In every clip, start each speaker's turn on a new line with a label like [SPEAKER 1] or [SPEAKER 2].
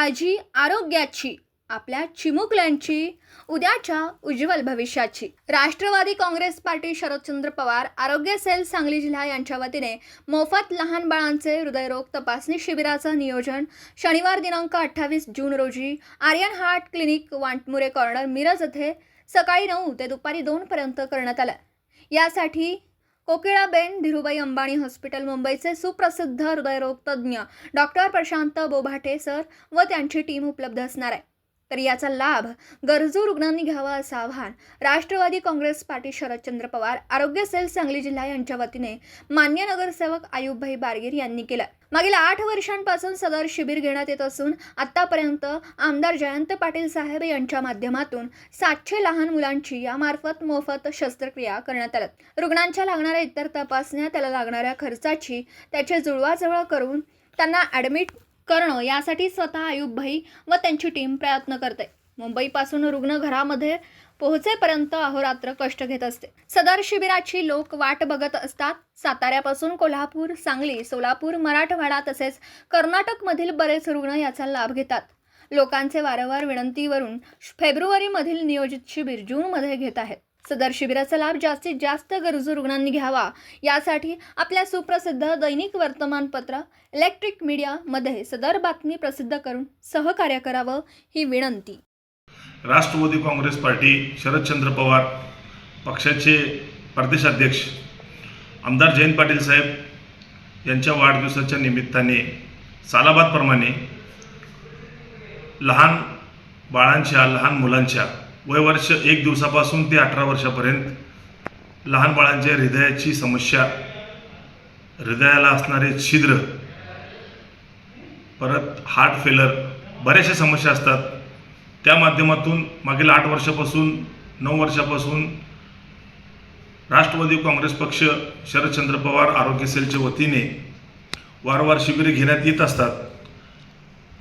[SPEAKER 1] काळजी आरोग्याची आपल्या चिमुकल्यांची उद्याच्या उज्ज्वल भविष्याची. राष्ट्रवादी काँग्रेस पार्टी शरदचंद्र पवार आरोग्य सेल सांगली जिल्हा यांच्या वतीने मोफत लहान बाळांचे हृदयरोग तपासणी शिबिराचं नियोजन शनिवार दिनांक अठ्ठावीस जून रोजी Aryan heart clinic Wantmure corner Miraj येथे सकाळी नऊ ते दुपारी दोनपर्यंत करण्यात आलं. यासाठी कोकिळाबेन धीरुबाई अंबाणी हॉस्पिटल मुंबईचे सुप्रसिद्ध हृदयरोग तज्ज्ञ डॉक्टर प्रशांत बोभाटे सर व त्यांची टीम उपलब्ध असणार आहे. तर याचा लाभ गरजू रुग्णांनी घ्यावा असं आवाहन राष्ट्रवादी काँग्रेस पार्टी शरदचंद्र पवार आरोग्य सेल सांगली जिल्हा यांच्या वतीने मान्य नगरसेवक आयुबभाई बारगीर यांनी केलं. मागील आठ वर्षांपासून सदर शिबिर घेण्यात येत असून आतापर्यंत आमदार जयंत पाटील साहेब यांच्या माध्यमातून सातशे लहान मुलांची यामार्फत मोफत शस्त्रक्रिया करण्यात आल्या रुग्णांच्या लागणाऱ्या इतर तपासण्या त्याला लागणाऱ्या खर्चाची त्याची जुळवाजुळव करून त्यांना ॲडमिट करणं यासाठी स्वतः आयुबभाई व त्यांची टीम प्रयत्न करते. मुंबईपासून रुग्ण घरामध्ये पोहोचेपर्यंत अहोरात्र कष्ट घेत असते. सदर शिबिराची लोक वाट बघत असतात. साताऱ्यापासून कोल्हापूर सांगली सोलापूर मराठवाडा तसेच कर्नाटकमधील बरेच रुग्ण याचा लाभ घेतात. लोकांचे वारंवार विनंतीवरून फेब्रुवारीमधील नियोजित शिबिर जूनमध्ये घेत आहेत. सदर शिबिराचा लाभ जास्तीत जास्त गरजू रुग्णांनी घ्यावा. यासाठी आपल्या सुप्रसिद्ध दैनिक वर्तमानपत्र इलेक्ट्रिक मीडियामध्ये सदर बातमी प्रसिद्ध करून सहकार्य करावं ही विनंती.
[SPEAKER 2] राष्ट्रवादी काँग्रेस पार्टी शरदचंद्र पवार पक्षाचे प्रदेशाध्यक्ष आमदार जयंत पाटील साहेब यांच्या वाढदिवसाच्या निमित्ताने सालाबादप्रमाणे लहान बाळांच्या लहान मुलांच्या वयवर्ष एक दिवसापासून ते अठरा वर्षापर्यंत लहान बाळांच्या हृदयाची समस्या हृदयाला असणारे छिद्र परत हार्ट फेलर बऱ्याचशा समस्या असतात. त्या माध्यमातून मागील आठ वर्षापासून नऊ वर्षापासून राष्ट्रवादी काँग्रेस पक्ष शरदचंद्र पवार आरोग्य सेलच्या वतीने वारंवार शिबिरे घेण्यात येत असतात.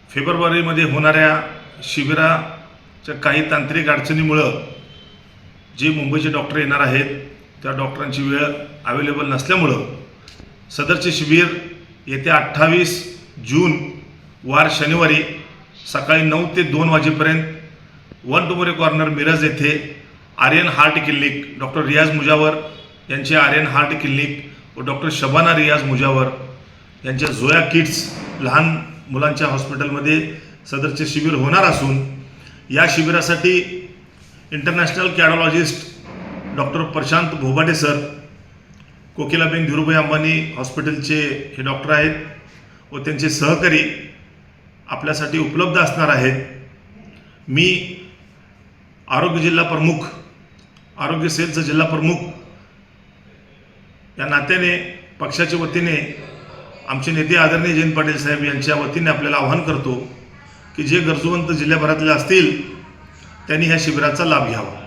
[SPEAKER 2] फेब्रुवारीमध्ये होणाऱ्या शिबिरा च्या काही तांत्रिक अडचणीमुळं जे मुंबईचे डॉक्टर येणार आहेत त्या डॉक्टरांची वेळ अवेलेबल नसल्यामुळं सदरचे शिबिर येत्या अठ्ठावीस जून वार शनिवारी सकाळी नऊ ते दोन वाजेपर्यंत वन टुमोरे कॉर्नर मिरज येथे Aryan heart clinic doctor Riyaz Mujawar यांचे आर्यन हार्ट क्लिनिक व डॉक्टर शबाना रियाज मुजावर यांच्या झोया किड्स लहान मुलांच्या हॉस्पिटलमध्ये सदरचे शिबिर होणार असून या शिबिरासाठी international cardiologist doctor Prashant Bhobate sir Kokilaben Dhirubhai Ambani हॉस्पिटलचे हे डॉक्टर आहेत व त्यांचे सहकारी आपल्यासाठी उपलब्ध असणार आहेत. मी आरोग्य जिल्हा प्रमुख आरोग्य सेलचा जिल्हा प्रमुख या नात्याने पक्षाच्या वतीने आमचे नेते आदरणीय जयंत पाटील साहेब यांच्या वतीने आपल्याला आवाहन करतो की जे गरजूवंत जिल्ह्याभरातले असतील त्यांनी ह्या शिबिराचा लाभ घ्यावा.